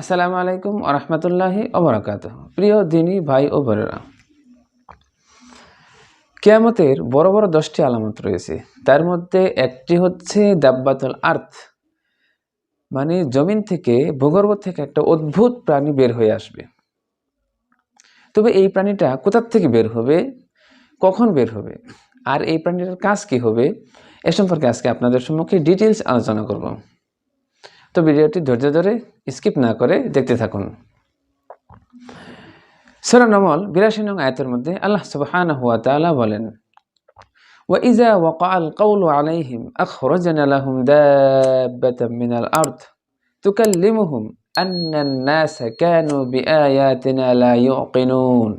আসসালামু আলাইকুম আরহামতুল্লাহি অবরাকাত প্রিয় দিনী ভাই ও বোনেরা, কেয়ামতের বড় বড় দশটি আলামত রয়েছে। তার মধ্যে একটি হচ্ছে দাব্বাতুল আর্থ মানে জমিন থেকে ভূগর্ভ থেকে একটা অদ্ভুত প্রাণী বের হয়ে আসবে। তবে এই প্রাণীটা কোথার থেকে বের হবে? কখন বের হবে? আর এই প্রাণীটার কাজ কি হবে? এ সম্পর্কে আজকে আপনাদের সম্মুখে ডিটেলস আলোচনা করব। তো ভিডিওটি ধৈর্য ধরে স্কিপ না করে দেখতে থাকুন সুরা নমল বিরাশি নং আয়াতের মধ্যে আল্লাহ সুবহান হুয়া তাআলা বলেন وإذا وقع القول عليهم أخرجنا لهم دابة من الأرض تكلمهم أن الناس كانوا بآياتنا لا يوقنون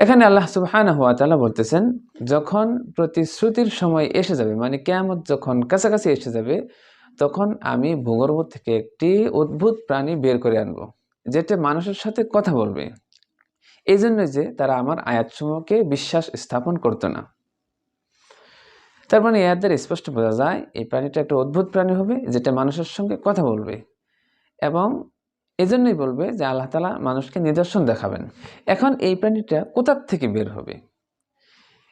এখানে আল্লাহ সুবহান হুয়া বলতেছেন, যখন প্রতিশ্রুতির সময় এসে যাবে মানে কেয়ামত যখন কাছাকাছি এসে যাবে, তখন আমি ভূগর্ভ থেকে একটি অদ্ভুত প্রাণী বের করে আনব, যেটা মানুষের সাথে কথা বলবে। এই জন্য যে তারা আমার আয়াতসমূহকে বিশ্বাস স্থাপন করতো না। তার মানে এর স্পষ্ট বোঝা যায়, এই প্রাণীটা একটা অদ্ভুত প্রাণী হবে, যেটা মানুষের সঙ্গে কথা বলবে এবং এজন্যই বলবে যে আল্লাহ তালা মানুষকে নিদর্শন দেখাবেন। এখন এই প্রাণীটা কোথার থেকে বের হবে?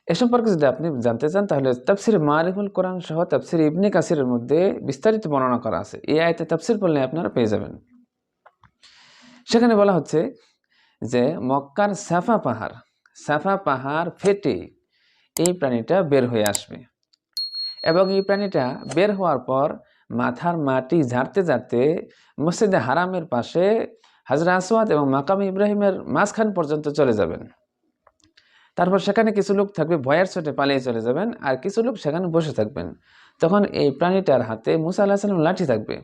এ সম্পর্কে যদি আপনি জানতে চান, তাহলে তাফসির মারিফুল কোরআন সহ তাফসির ইবনে কাসিরের মধ্যে বিস্তারিত বর্ণনা করা আছে। এই আয়তে তাফসির পড়লে আপনারা পেয়ে যাবেন। সেখানে বলা হচ্ছে যে মক্কার সাফা পাহাড় সাফা পাহাড় ফেটে এই প্রাণীটা বের হয়ে আসবে। এবং এই প্রাণীটা বের হওয়ার পর মাথার মাটি ঝাড়তে ঝাড়তে মসজিদে হারামের পাশে হাজরা আসওয়াদ এবং মাকাম ইব্রাহিমের মাঝখান পর্যন্ত চলে যাবেন। তারপর সেখানে কিছু লোক থাকবে, ভয়ের চোটে পালিয়ে চলে যাবেন আর কিছু লোক সেখানে বসে থাকবেন। তখন এই প্রাণীটার হাতে মুসা আল্লাহ সাল্লাম লাঠি থাকবে।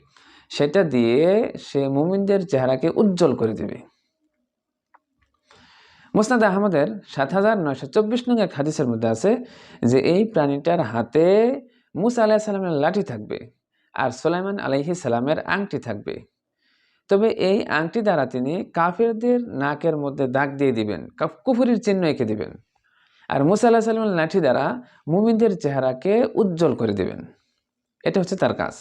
সেটা দিয়ে সে মুমিনদের চেহারাকে উজ্জ্বল করে দেবে। মুসনাদ আহমদের সাত হাজার নয়শো চব্বিশ নং এক হাদিসের মধ্যে আছে যে, এই প্রাণীটার হাতে মুসা আলাহ সাল্লামের লাঠি থাকবে। আর সোলাইমান আলাইহি সালামের আংটি থাকবে। তবে এই আংটি দ্বারা তিনি কাফেরদের নাকের মধ্যে দাগ দিয়ে দিবেন কুফুরির চিহ্ন এঁকে দিবেন আর মুসা আল্লাহ সাল্লামের লাঠি দ্বারা মুমিনদের চেহারাকে উজ্জ্বল করে দিবেন। এটা হচ্ছে তার কাজ।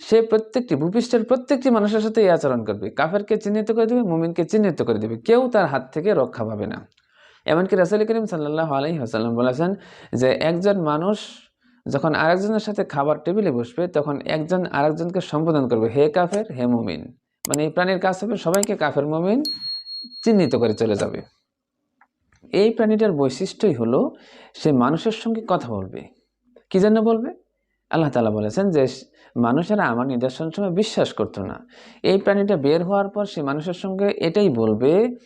সে প্রত্যেকটি ভূপৃষ্ঠের প্রত্যেকটি মানুষের সাথে এই আচরণ করবে। কাফেরকে চিহ্নিত করে দেবে, মুমিনকে চিহ্নিত করে দেবে। কেউ তার হাত থেকে রক্ষা পাবে না। এমনকি রাসুল করিম সাল্লাহ আলহি হাসাল্লাম বলেছেন যে, একজন মানুষ যখন আরেকজনের সাথে খাবার টেবিলে বসবে, তখন একজন আরেকজনকে সম্বোধন করবে, হে কাফের, হে মুমিন। মানে এই প্রাণীর কাজ হবে সবাইকে কাফের, মুমিন চিহ্নিত করে চলে যাবে। এই প্রাণীটার বৈশিষ্ট্যই হলো, সে মানুষের সঙ্গে কথা বলবে। কি জন্য বলবে? আল্লাহ তালা বলেছেন যে, মানুষেরা আমার নিদর্শন সময় বিশ্বাস করতো না। এই প্রাণীটা বের হওয়ার পর সে মানুষের সঙ্গে এটাই বলবে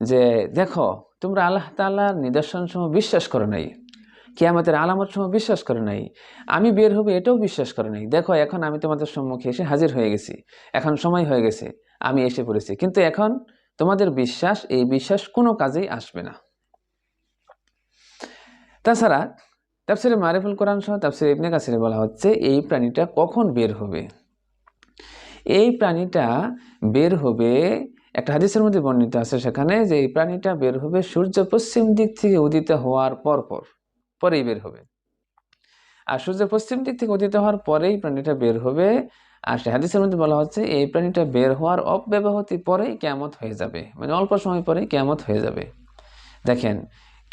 যে, দেখো, তোমরা আল্লাহ তাল্লাহর নিদর্শন সময় বিশ্বাস করো নাই। আমাদের আলামত সময় বিশ্বাস করে নাই। আমি বের হবে এটাও বিশ্বাস করে নাই। দেখো, এখন আমি তোমাদের সম্মুখে এসে হাজির হয়ে গেছি। এখন সময় হয়ে গেছে, আমি এসে পড়েছি। কিন্তু এখন তোমাদের বিশ্বাস, এই বিশ্বাস কোনো কাজেই আসবে না। তাছাড়া তাফসিরে মারিফুল কোরআন সহ তাফসিরে ইবনে কাসিরে বলা হচ্ছে, এই প্রাণীটা কখন বের হবে? এই প্রাণীটা বের হবে, একটা হাদিসের মধ্যে বর্ণিত আছে সেখানে যে এই প্রাণীটা বের হবে সূর্য পশ্চিম দিক থেকে উদিত হওয়ার পর পর পরেই বের হবে। আর সূর্য পশ্চিম দিক থেকে উদিত হওয়ার পরেই প্রাণীটা বের হবে। আর সে হাদিসের মধ্যে বলা হচ্ছে, এই প্রাণীটা বের হওয়ার অব্যবহতি পরেই কেয়ামত হয়ে যাবে। মানে অল্প সময় পরেই কেয়ামত হয়ে যাবে। দেখেন,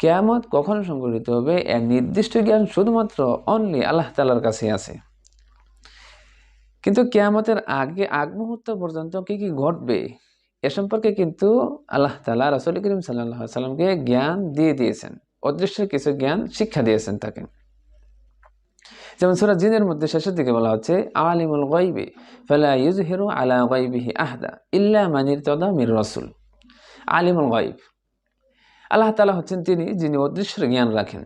কেয়ামত কখন সংঘটিত হবে এক নির্দিষ্ট জ্ঞান শুধুমাত্র অনলি আল্লাহ তালার কাছে আছে। কিন্তু কেয়ামতের আগে, আগ মুহূর্ত পর্যন্ত কি কি ঘটবে, এ সম্পর্কে কিন্তু আল্লাহ তালা রসুল করিম সাল্লাহ সাল্লামকে জ্ঞান দিয়ে দিয়েছেন। অদৃশ্যের কিছু জ্ঞান শিক্ষা দিয়েছেন তাকে। যেমন সুরা জিনের মধ্যে শেষের দিকে বলা হচ্ছে, আলিমুল গইবে ফেলা ইউজ হিরু আলা গইবিহি আহদা ইল্লা মানির তদা মির রসুল। আলিমুল গইব আল্লাহ তালা হচ্ছেন তিনি যিনি অদৃশ্যের জ্ঞান রাখেন।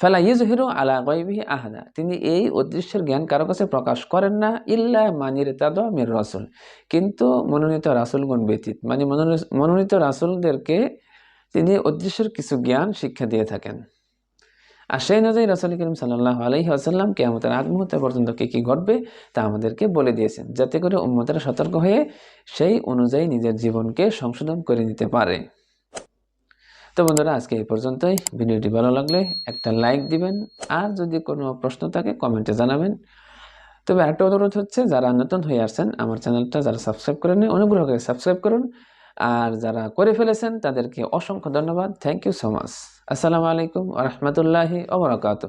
ফেলা ইউজ হিরু আলা গইবিহি আহদা, তিনি এই অদৃশ্যের জ্ঞান কারও কাছে প্রকাশ করেন না, ইল্লা মানির তদ মির রসুল। কিন্তু মনোনীত রাসুলগণ ব্যতীত মানে মনোনীত রাসুলদেরকে তিনি অদৃশ্যের কিছু জ্ঞান শিক্ষা দিয়ে থাকেন। আর সেই অনুযায়ী রসুল করিম সাল্লাহ আলহি আসাল্লাম কে আমাদের আগ মুহূর্তে পর্যন্ত কী কী ঘটবে তা আমাদেরকে বলে দিয়েছেন, যাতে করে উম্মতেরা সতর্ক হয়ে সেই অনুযায়ী নিজের জীবনকে সংশোধন করে নিতে পারে। তো বন্ধুরা, আজকে এই পর্যন্তই। ভিডিওটি ভালো লাগলে একটা লাইক দিবেন, আর যদি কোনো প্রশ্ন থাকে, কমেন্টে জানাবেন। তবে আরেকটা অনুরোধ হচ্ছে, যারা নতুন হয়ে আসছেন, আমার চ্যানেলটা যারা সাবস্ক্রাইব করেননি, অনুগ্রহ করে সাবস্ক্রাইব করুন। আর যারা করে ফেলেছেন তাদেরকে অসংখ্য ধন্যবাদ। থ্যাংক ইউ সো মাচ আসসালামু আলাইকুম রহমতুল্লাহি ওবরাকাত